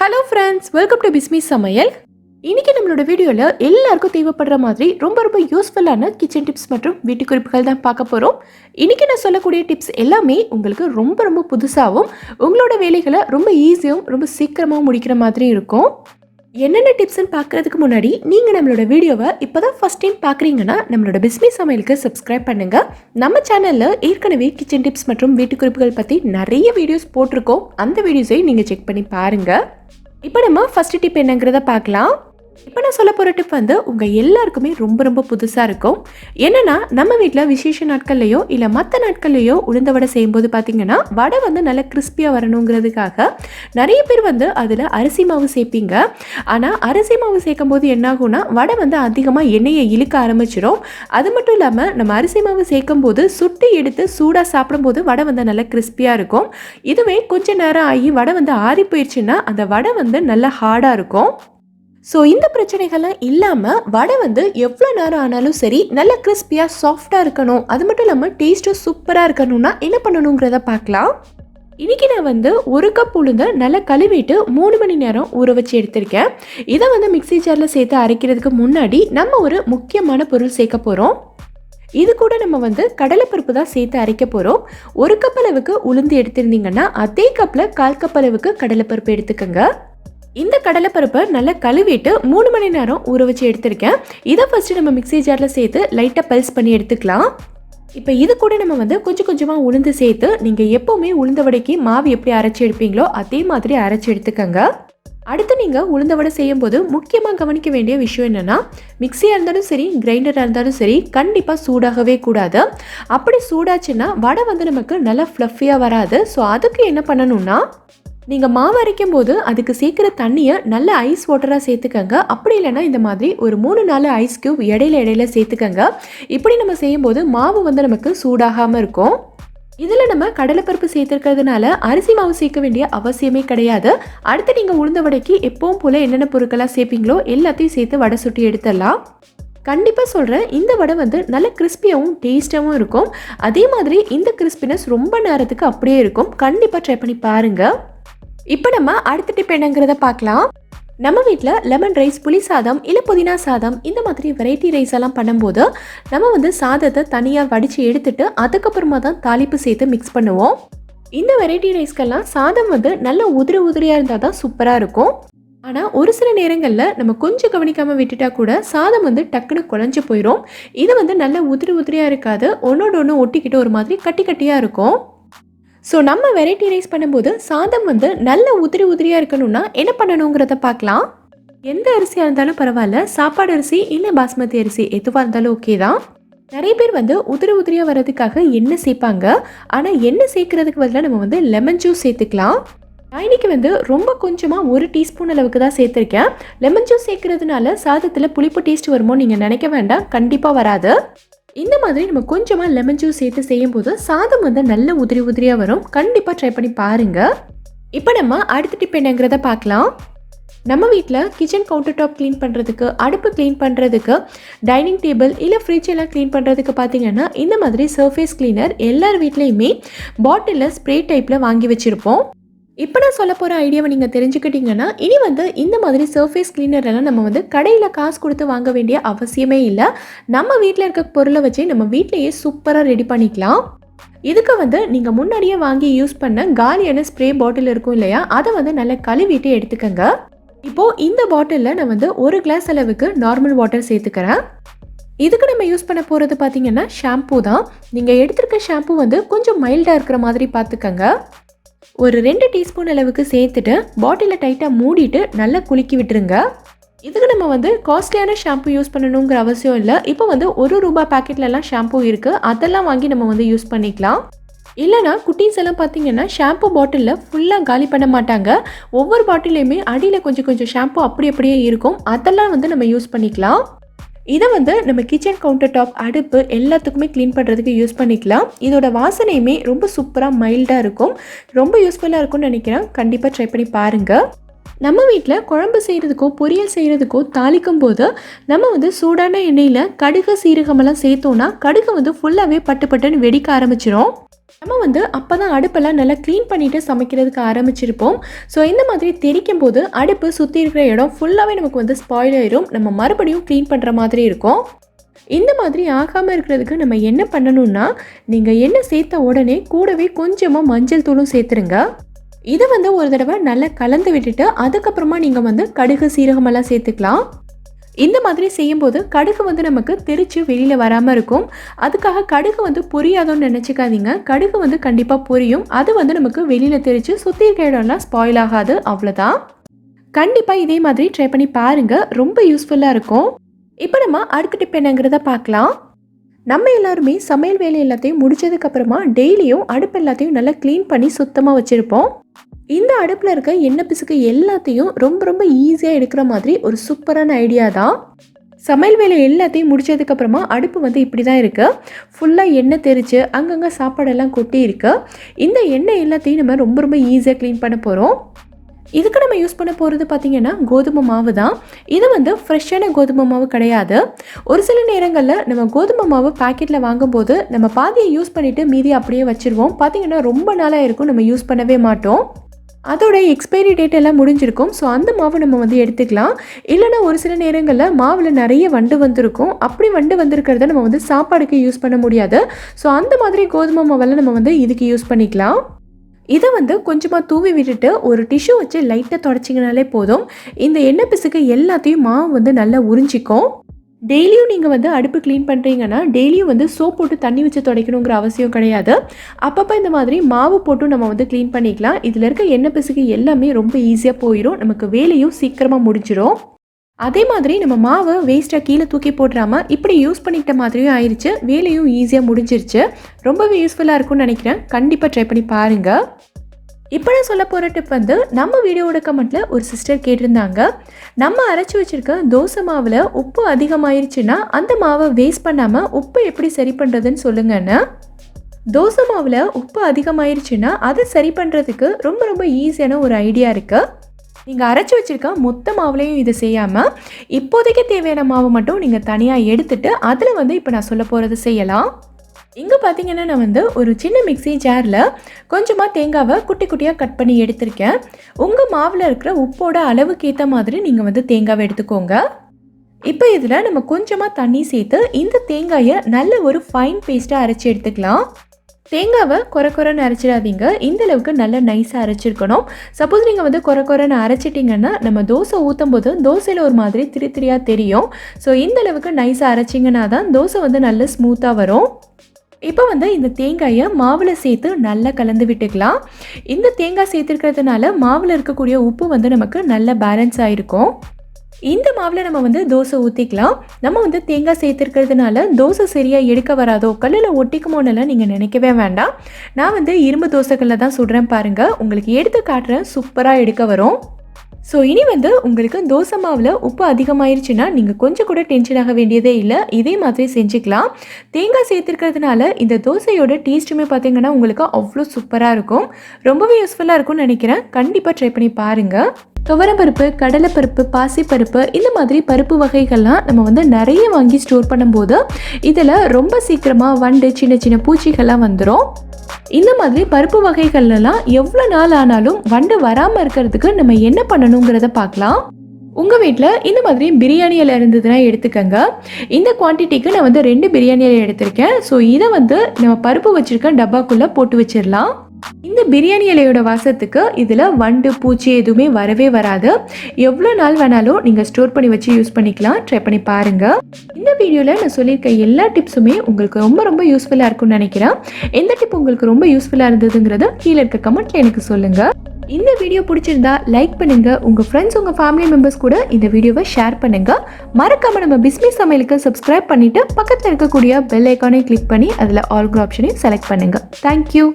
Hello friends welcome to Bismi சமையல் இன்னைக்கு நம்மளோட வீடியோவில் எல்லாருக்கும் தேவைப்படுற மாதிரி ரொம்ப ரொம்ப யூஸ்ஃபுல்லான கிச்சன் டிப்ஸ் மற்றும் வீட்டு குறிப்புகள் தான் பார்க்க போகிறோம் இன்னைக்கு நான் சொல்லக்கூடிய டிப்ஸ் எல்லாமே உங்களுக்கு ரொம்ப ரொம்ப புதுசாகவும் உங்களோட வேலைகளை ரொம்ப ஈஸியாகவும் ரொம்ப சீக்கிரமாக முடிக்கிற மாதிரி இருக்கும். என்னென்ன டிப்ஸ்ன்னு பார்க்கறதுக்கு முன்னாடி நீங்கள் நம்மளோட வீடியோவை இப்போ தான் ஃபஸ்ட் டைம் பார்க்குறீங்கன்னா நம்மளோட பிஸ்மி சமையலுக்கு சப்ஸ்கிரைப் பண்ணுங்கள் நம்ம சேனலில் ஏற்கனவே கிச்சன் டிப்ஸ் மற்றும் வீட்டுக்குறிப்புகள் பற்றி நிறைய வீடியோஸ் போட்டிருக்கோம். அந்த வீடியோஸை நீங்கள் செக் பண்ணி பாருங்கள் இப்போ நம்ம ஃபஸ்ட்டு டிப் என்னங்கிறத பார்க்கலாம். இப்போ நான் சொல்ல போகிற டிப் வந்து உங்கள் எல்லாருக்குமே ரொம்ப ரொம்ப புதுசாக இருக்கும். என்னென்னா நம்ம வீட்டில் விசேஷ நாட்கள்லையோ இல்லை மற்ற நாட்கள்லையோ உளுந்த வடை செய்யும்போது பார்த்தீங்கன்னா வடை வந்து நல்லா கிறிஸ்பியாக வரணுங்கிறதுக்காக நிறைய பேர் வந்து அதில் அரிசி மாவு சேர்ப்பீங்க. ஆனால் அரிசி மாவு சேர்க்கும் போது என்னாகும்னா வடை வந்து அதிகமாக எண்ணெயை இழுக்க ஆரம்பிச்சிடும் அது மட்டும் இல்லாமல் நம்ம அரிசி மாவு சேர்க்கும் போது சுட்டு எடுத்து சூடாக சாப்பிடும்போது வடை வந்து நல்லா கிறிஸ்பியாக இருக்கும். இதுவே கொஞ்ச நேரம் ஆகி வடை வந்து ஆறி போயிடுச்சுன்னா அந்த வடை வந்து நல்லா ஹார்டாக இருக்கும். ஸோ இந்த பிரச்சனைகள்லாம் இல்லாமல் வடை வந்து எவ்வளோ நேரம் ஆனாலும் சரி நல்ல கிறிஸ்பியாக சாஃப்டாக இருக்கணும். அது மட்டும் இல்லாமல் டேஸ்ட்டும் சூப்பராக இருக்கணும்னா என்ன பண்ணணுங்கிறத பார்க்கலாம். இன்றைக்கி நான் வந்து ஒரு கப் உளுந்தை நல்லா கழுவிட்டு மூணு மணி நேரம் ஊற வச்சு எடுத்திருக்கேன். இதை வந்து மிக்ஸி ஜாரில் சேர்த்து அரைக்கிறதுக்கு முன்னாடி நம்ம ஒரு முக்கியமான பொருள் சேர்க்க போகிறோம் இது கூட நம்ம வந்து கடலைப்பருப்பு தான் சேர்த்து அரைக்க போகிறோம் ஒரு கப் அளவுக்கு உளுந்து எடுத்திருந்தீங்கன்னா அதே கப்பில் கால் கப் அளவுக்கு கடலைப்பருப்பு எடுத்துக்கோங்க. இந்த கடலைப்பருப்பை நல்லா கழுவிட்டு மூணு மணி நேரம் ஊற வச்சு எடுத்திருக்கேன். இதை ஃபஸ்ட்டு நம்ம மிக்ஸி ஜாரில் சேர்த்து லைட்டாக பல்ஸ் பண்ணி எடுத்துக்கலாம். இப்போ இது கூட நம்ம வந்து கொஞ்சம் கொஞ்சமாக உளுந்து சேர்த்து நீங்கள் எப்போவுமே உளுந்த வடைக்கு மாவு எப்படி அரைச்சி எடுப்பீங்களோ அதே மாதிரி அரைச்சி எடுத்துக்கோங்க. அடுத்து நீங்கள் உளுந்த வடை செய்யும்போது முக்கியமாக கவனிக்க வேண்டிய விஷயம் என்னென்னா மிக்சியாக இருந்தாலும் சரி கிரைண்டராக இருந்தாலும் சரி கண்டிப்பாக சூடாகவே கூடாது. அப்படி சூடாச்சுன்னா வடை வந்து நமக்கு நல்லா ஃப்ளஃபியாக வராது. ஸோ அதுக்கு என்ன பண்ணணும்னா நீங்கள் மாவு அரைக்கும் போது அதுக்கு சேர்க்குற தண்ணியை நல்ல ஐஸ் வாட்டராக சேர்த்துக்கங்க. அப்படி இல்லைன்னா இந்த மாதிரி ஒரு மூணு நாலு ஐஸ் க்யூப் இடையில இடையில சேர்த்துக்கங்க. இப்படி நம்ம செய்யும்போது மாவு வந்து நமக்கு சூடாகாமல் இருக்கும். இதில் நம்ம கடலைப்பருப்பு சேர்த்துருக்கிறதுனால அரிசி மாவு சேர்க்க வேண்டிய அவசியமே கிடையாது. அடுத்து நீங்கள் உளுந்த வடைக்கு எப்பவும் போல் என்னென்ன பொருட்களாக சேர்ப்பீங்களோ எல்லாத்தையும் சேர்த்து வடை சுட்டி எடுத்துடலாம். கண்டிப்பாக சொல்கிறேன் இந்த வடை வந்து நல்ல கிறிஸ்பியாகவும் டேஸ்ட்டாகவும் இருக்கும். அதே மாதிரி இந்த கிறிஸ்பினஸ் ரொம்ப நேரத்துக்கு அப்படியே இருக்கும். கண்டிப்பாக ட்ரை பண்ணி பாருங்கள் இப்போ நம்ம அடுத்த டிப் என்னங்கிறத பார்க்கலாம். நம்ம வீட்டில் லெமன் ரைஸ் புளி சாதம் இல்லை புதினா சாதம் இந்த மாதிரி வெரைட்டி ரைஸ் எல்லாம் பண்ணும்போது நம்ம வந்து சாதத்தை தனியாக வடித்து எடுத்துட்டு அதுக்கப்புறமா தான் தாளிப்பு சேர்த்து மிக்ஸ் பண்ணுவோம். இந்த வெரைட்டி ரைஸ்க்கெல்லாம் சாதம் வந்து நல்ல உதிரி உதிரியாக இருந்தால் தான் சூப்பராக இருக்கும். ஆனால் ஒரு சில நேரங்களில் நம்ம கொஞ்சம் கவனிக்காமல் விட்டுட்டா கூட சாதம் வந்து டக்குன்னு குழஞ்சி போயிடும் இது வந்து நல்ல உதிரி உதிரியாக இருக்காது. ஒன்றோட ஒன்று ஒட்டிக்கிட்டு ஒரு மாதிரி கட்டி கட்டியாக இருக்கும். ஸோ நம்ம வெரைட்டி ரைஸ் பண்ணும்போது சாதம் வந்து நல்ல உதிரி உதிரியாக இருக்கணும்னா என்ன பண்ணணுங்கிறத பார்க்கலாம். எந்த அரிசியாக இருந்தாலும் பரவாயில்ல. சாப்பாடு அரிசி இல்லை பாஸ்மதி அரிசி எதுவாக இருந்தாலும் ஓகே தான். நிறைய பேர் வந்து உதிரி உதிரியாக வர்றதுக்காக எண்ணெய் சேர்ப்பாங்க ஆனால் எண்ணெய் சேர்க்கறதுக்கு பதிலாக நம்ம வந்து லெமன் ஜூஸ் சேர்த்துக்கலாம் நான் இன்னைக்கு வந்து ரொம்ப கொஞ்சமாக ஒரு டீஸ்பூன் அளவுக்கு தான் சேர்த்துருக்கேன் லெமன் ஜூஸ் சேர்க்கறதுனால சாதத்தில் புளிப்பு டேஸ்ட் வருமோ நீங்கள் நினைக்க வேண்டாம். கண்டிப்பாக வராது. இந்த மாதிரி நம்ம கொஞ்சமாக லெமன் ஜூஸ் சேர்த்து செய்யும்போது சாதம் வந்து நல்ல உதிரி உதிரியாக வரும். கண்டிப்பாக ட்ரை பண்ணி பாருங்கள் இப்போ நம்ம அடுத்த டிப் என்னங்கிறத பார்க்கலாம். நம்ம வீட்டில் கிச்சன் கவுண்டர் டாப் க்ளீன் பண்ணுறதுக்கு அடுப்பு க்ளீன் பண்ணுறதுக்கு டைனிங் டேபிள் இல்லை ஃப்ரிட்ஜ் எல்லாம் க்ளீன் பண்ணுறதுக்கு பார்த்தீங்கன்னா இந்த மாதிரி சர்ஃபேஸ் கிளீனர் எல்லார் வீட்லேயுமே பாட்டிலில் ஸ்ப்ரே டைப்பில் வாங்கி வச்சுருப்போம். இப்போ நான் சொல்ல போகிற ஐடியாவை நீங்கள் தெரிஞ்சுக்கிட்டீங்கன்னா இனி வந்து இந்த மாதிரி சர்ஃபேஸ் கிளீனர் எல்லாம் நம்ம வந்து கடையில் காசு கொடுத்து வாங்க வேண்டிய அவசியமே இல்லை. நம்ம வீட்டில் இருக்க பொருளை வச்சு நம்ம வீட்டிலேயே சூப்பராக ரெடி பண்ணிக்கலாம். இதுக்கு வந்து நீங்கள் முன்னாடியே வாங்கி யூஸ் பண்ண காலியான ஸ்ப்ரே பாட்டில் இருக்கும் இல்லையா? அதை வந்து நல்லா கழுவிட்டு எடுத்துக்கோங்க. இப்போது இந்த பாட்டிலில் நான் வந்து ஒரு கிளாஸ் அளவுக்கு நார்மல் வாட்டர் சேர்த்துக்கிறேன். இதுக்கு நம்ம யூஸ் பண்ண போகிறது பார்த்தீங்கன்னா ஷாம்பூ தான். நீங்கள் எடுத்திருக்க ஷாம்பூ வந்து கொஞ்சம் மைல்டாக இருக்கிற மாதிரி பார்த்துக்கங்க. ஒரு ரெண்டு டீஸ்பூன் அளவுக்கு சேர்த்துட்டு பாட்டிலை டைட்டாக மூடிட்டு நல்லா குலுக்கி விட்டுருங்க. இதுக்கு நம்ம வந்து காஸ்ட்லியான ஷாம்பு யூஸ் பண்ணணுங்கிற அவசியம் இல்லை. இப்போ வந்து ஒரு ரூபா பேக்கெட்லலாம் ஷாம்பு இருக்குது அதெல்லாம் வாங்கி நம்ம வந்து யூஸ் பண்ணிக்கலாம். இல்லைனா குட்டீஸ் எல்லாம் பார்த்தீங்கன்னா ஷாம்பு பாட்டிலில் ஃபுல்லாக காலி பண்ண மாட்டாங்க. ஒவ்வொரு பாட்டிலையுமே அடியில் கொஞ்சம் கொஞ்சம் ஷாம்பு அப்படி அப்படியே இருக்கும். அதெல்லாம் வந்து நம்ம யூஸ் பண்ணிக்கலாம். இதை வந்து நம்ம கிச்சன் கவுண்டர் டாப் அடுப்பு எல்லாத்துக்குமே க்ளீன் பண்ணுறதுக்கு யூஸ் பண்ணிக்கலாம். இதோட வாசனையுமே ரொம்ப சூப்பராக மைல்டாக இருக்கும். ரொம்ப யூஸ்ஃபுல்லாக இருக்கும்னு நினைக்கிறேன். கண்டிப்பாக ட்ரை பண்ணி பாருங்கள் நம்ம வீட்டில் குழம்பு செய்கிறதுக்கோ பொரியல் செய்கிறதுக்கோ தாளிக்கும் போது நம்ம வந்து சூடான எண்ணெயில் கடுகு சீரகமெல்லாம் சேர்த்தோன்னா கடுகு வந்து ஃபுல்லாகவே பட்டு பட்டுன்னு வெடிக்க ஆரம்பிச்சிடும் நம்ம வந்து அப்போ தான் அடுப்பெல்லாம் நல்லா க்ளீன் பண்ணிவிட்டு சமைக்கிறதுக்கு ஆரம்பிச்சிருப்போம். ஸோ இந்த மாதிரி தெரிக்கும் போது அடுப்பு சுற்றி இருக்கிற இடம் ஃபுல்லாகவே நமக்கு வந்து ஸ்பாயில் ஆயிரும். நம்ம மறுபடியும் க்ளீன் பண்ணுற மாதிரி இருக்கும். இந்த மாதிரி ஆகாமல் இருக்கிறதுக்கு நம்ம என்ன பண்ணணும்னா நீங்கள் என்ன சேர்த்த உடனே கூடவே கொஞ்சமாக மஞ்சள் தூளும் சேர்த்துருங்க. இதை வந்து ஒரு தடவை நல்லா கலந்து விட்டுட்டு அதுக்கப்புறமா நீங்கள் வந்து கடுகு சீரகமெல்லாம் சேர்த்துக்கலாம். இந்த மாதிரி செய்யும்போது கடுகு வந்து நமக்கு தெரிச்சு வெளியில் வராமல் இருக்கும். அதுக்காக கடுகு வந்து புரியாதோன்னு நினச்சிக்காதீங்க. கடுகு வந்து கண்டிப்பாக புரியும். அது வந்து நமக்கு வெளியில் தெரிச்சு சுற்றி இருக்க இடம்லாம் ஸ்பாயில் ஆகாது. அவ்வளோதான் கண்டிப்பாக இதே மாதிரி ட்ரை பண்ணி பாருங்கள் ரொம்ப யூஸ்ஃபுல்லாக இருக்கும். இப்போ நம்ம அடுத்த டிப் என்னங்கிறத பார்க்கலாம். நம்ம எல்லாருமே சமையல் வேலை எல்லாத்தையும் முடிச்சதுக்கப்புறமா டெய்லியும் அடுப்பு எல்லாத்தையும் நல்லா க்ளீன் பண்ணி சுத்தமாக வச்சுருப்போம். இந்த அடுப்பில் இருக்க எண்ணெய் பிசுக்கு எல்லாத்தையும் ரொம்ப ரொம்ப ஈஸியாக எடுக்கிற மாதிரி ஒரு சூப்பரான ஐடியா தான். சமையல் வேலை எல்லாத்தையும் முடிச்சதுக்கப்புறமா அடுப்பு வந்து இப்படி தான் இருக்குது ஃபுல்லாக எண்ணெய் தெரித்து அங்கங்கே சாப்பாடெல்லாம் கொட்டி இருக்குது இந்த எண்ணெய் எல்லாத்தையும் நம்ம ரொம்ப ரொம்ப ஈஸியாக க்ளீன் பண்ண போகிறோம் இதுக்கு நம்ம யூஸ் பண்ண போகிறது பார்த்திங்கன்னா கோதுமை மாவு தான். இது வந்து ஃப்ரெஷ்ஷான கோதுமை மாவு கிடையாது. ஒரு சில நேரங்களில் நம்ம கோதுமை மாவு பாக்கெட்டில் வாங்கும்போது நம்ம பாதியை யூஸ் பண்ணிவிட்டு மீதி அப்படியே வச்சுருவோம். பார்த்திங்கன்னா ரொம்ப நாளாக இருக்கும் நம்ம யூஸ் பண்ணவே மாட்டோம். அதோட எக்ஸ்பைரி டேட் எல்லாம் முடிஞ்சிருக்கும். ஸோ அந்த மாவு நம்ம வந்து எடுத்துக்கலாம். இல்லைனா ஒரு சில நேரங்களில் மாவில் நிறைய வண்டு வந்திருக்கும். அப்படி வண்டு வந்திருக்கிறத நம்ம வந்து சாப்பாடுக்கு யூஸ் பண்ண முடியாது. ஸோ அந்த மாதிரி கோதுமை மாவெல்லாம் நம்ம வந்து இதுக்கு யூஸ் பண்ணிக்கலாம். இதை வந்து கொஞ்சமாக தூவி விட்டுட்டு ஒரு டிஷ்யூ வச்சு லைட்டாக தொடச்சிங்கனாலே போதும். இந்த எண்ணெய் பிசுக்கு எல்லாத்தையும் மாவு வந்து நல்லா உறிஞ்சிக்கும். டெய்லியும் நீங்கள் வந்து அடுப்பு க்ளீன் பண்ணுறீங்கன்னா டெய்லியும் வந்து சோப் போட்டு தண்ணி வச்சு துடைக்கணுங்கிற அவசியம் கிடையாது. அப்பப்போ இந்த மாதிரி மாவு போட்டும் நம்ம வந்து க்ளீன் பண்ணிக்கலாம். இதில் இருக்க எண்ணெய் பிசுக்கு எல்லாமே ரொம்ப ஈஸியாக போயிடும் நமக்கு வேலையும் சீக்கிரமாக முடிஞ்சிடும் அதே மாதிரி நம்ம மாவை வேஸ்ட்டாக கீழே தூக்கி போடுறாமல் இப்படி யூஸ் பண்ணிக்கிட்ட மாதிரியும் ஆயிடுச்சு வேலையும் ஈஸியாக முடிஞ்சிருச்சு. ரொம்பவே யூஸ்ஃபுல்லாக இருக்கும்னு நினைக்கிறேன். கண்டிப்பாக ட்ரை பண்ணி பாருங்கள் இப்போ நான் சொல்ல போகிற டிப் வந்து நம்ம வீடியோ கமெண்ட்டில் ஒரு சிஸ்டர் கேட்டிருந்தாங்க. நம்ம அரைச்சி வச்சுருக்க தோசை மாவில் உப்பு அதிகமாயிருச்சுன்னா அந்த மாவை வேஸ்ட் பண்ணாமல் உப்பு எப்படி சரி பண்ணுறதுன்னு சொல்லுங்கன்னு. தோசை மாவில் உப்பு அதிகமாயிருச்சுன்னா அதை சரி பண்ணுறதுக்கு ரொம்ப ரொம்ப ஈஸியான ஒரு ஐடியா இருக்குது நீங்கள் அரைச்சி வச்சுருக்க மொத்த மாவுலேயும் இதை செய்யாமல் இப்போதைக்கு தேவையான மாவு மட்டும் நீங்கள் தனியாக எடுத்துட்டு அதில் வந்து இப்போ நான் சொல்ல போகிறது செய்யலாம். இங்கே பார்த்தீங்கன்னா நான் வந்து ஒரு சின்ன மிக்ஸி ஜாரில் கொஞ்சமாக தேங்காவை குட்டி குட்டியாக கட் பண்ணி எடுத்திருக்கேன். உங்கள் மாவில் இருக்கிற உப்போட அளவுக்கு ஏற்ற மாதிரி நீங்கள் வந்து தேங்காவை எடுத்துக்கோங்க. இப்போ இதில் நம்ம கொஞ்சமாக தண்ணி சேர்த்து இந்த தேங்காயை நல்ல ஒரு ஃபைன் பேஸ்ட்டாக அரைச்சி எடுத்துக்கலாம். தேங்காவை குறை குறைன்னு அரைச்சிடாதீங்க. இந்த அளவுக்கு நல்லா நைஸாக அரைச்சிருக்கணும். சப்போஸ் நீங்கள் வந்து குறை குறைன்னு அரைச்சிட்டிங்கன்னா நம்ம தோசை ஊற்றும் போது தோசையில் ஒரு மாதிரி திரி திரியாக தெரியும். ஸோ இந்த அளவுக்கு நைஸாக அரைச்சிங்கன்னா தான் தோசை வந்து நல்ல ஸ்மூத்தாக வரும். இப்போ வந்து இந்த தேங்காயை மாவில் சேர்த்து நல்லா கலந்து விட்டுக்கலாம். இந்த தேங்காய் சேர்த்துருக்கிறதுனால மாவில் இருக்கக்கூடிய உப்பு வந்து நமக்கு நல்ல பேலன்ஸ் ஆகிருக்கும் இந்த மாவில் நம்ம வந்து தோசை ஊற்றிக்கலாம் நம்ம வந்து தேங்காய் சேர்த்துருக்கிறதுனால தோசை சரியாக எடுக்க வராதோ கல்லில் ஒட்டிக்குமோன்னெல்லாம் நீங்கள் நினைக்கவே வேண்டாம். நான் வந்து இரும்பு தோசைகளில் தான் சுடுறேன் பாருங்கள் உங்களுக்கு எடுத்து காட்டுறேன் சூப்பராக எடுக்க வரும். ஸோ இனி வந்து உங்களுக்கு தோசை மாவில் உப்பு அதிகமாயிருச்சுன்னா நீங்கள் கொஞ்சம் கூட டென்ஷன் ஆக வேண்டியதே இல்லை. இதே மாதிரி செஞ்சுக்கலாம். தேங்காய் சேர்த்துருக்கிறதுனால இந்த தோசையோட டேஸ்ட்டுமே பார்த்தீங்கன்னா உங்களுக்கு அவ்வளோ சூப்பராக இருக்கும். ரொம்பவே யூஸ்ஃபுல்லாக இருக்கும்னு நினைக்கிறேன். கண்டிப்பாக ட்ரை பண்ணி பாருங்கள் துவரப்பருப்பு கடலைப்பருப்பு பாசிப்பருப்பு இந்த மாதிரி பருப்பு வகைகள்லாம் நம்ம வந்து நிறைய வாங்கி ஸ்டோர் பண்ணும்போது இதில் ரொம்ப சீக்கிரமாக வண்டு சின்ன சின்ன பூச்சிகள்லாம் வந்துடும் இந்த மாதிரி பருப்பு வகைகள்லாம் எவ்வளோ நாள் ஆனாலும் வண்டு வராமல் இருக்கிறதுக்கு நம்ம என்ன பண்ணணுங்கிறத பார்க்கலாம். உங்கள் வீட்டில் இந்த மாதிரி பிரியாணி இலை இருந்ததுன்னா எடுத்துக்கோங்க. இந்த குவான்டிட்டிக்கு நான் வந்து ரெண்டு பிரியாணி இலை எடுத்திருக்கேன். ஸோ இதை வந்து நம்ம பருப்பு வச்சுருக்க டப்பாக்குள்ளே போட்டு வச்சிடலாம் இந்த பிரியாணி இலையோட வாசத்துக்கு இதில் வண்டு பூச்சி எதுவுமே வரவே வராது. எவ்வளோ நாள் வேணாலும் நீங்கள் ஸ்டோர் பண்ணி வச்சு யூஸ் பண்ணிக்கலாம். ட்ரை பண்ணி பாருங்கள் இந்த வீடியோவில் நான் சொல்லியிருக்க எல்லா டிப்ஸுமே உங்களுக்கு ரொம்ப ரொம்ப யூஸ்ஃபுல்லாக இருக்கும்னு நினைக்கிறேன். எந்த டிப் உங்களுக்கு ரொம்ப யூஸ்ஃபுல்லாக இருந்ததுங்கிறத கீழே இருக்க கமெண்ட்டில் எனக்கு சொல்லுங்கள் இந்த வீடியோ பிடிச்சிருந்தா லைக் பண்ணுங்க. உங்க ஃப்ரெண்ட்ஸ் உங்க ஃபேமிலி மெம்பர்ஸ் கூட இந்த வீடியோவை ஷேர் பண்ணுங்க. மறக்காம நம்ம பிஸ்மி சமையலுக்கு சப்ஸ்கிரைப் பண்ணிட்டு பக்கத்தில் இருக்கக்கூடிய பெல் ஐக்கானை கிளிக் பண்ணி அதில் ஆல் ஆப்ஷனையும் செலக்ட் பண்ணுங்க. Thank you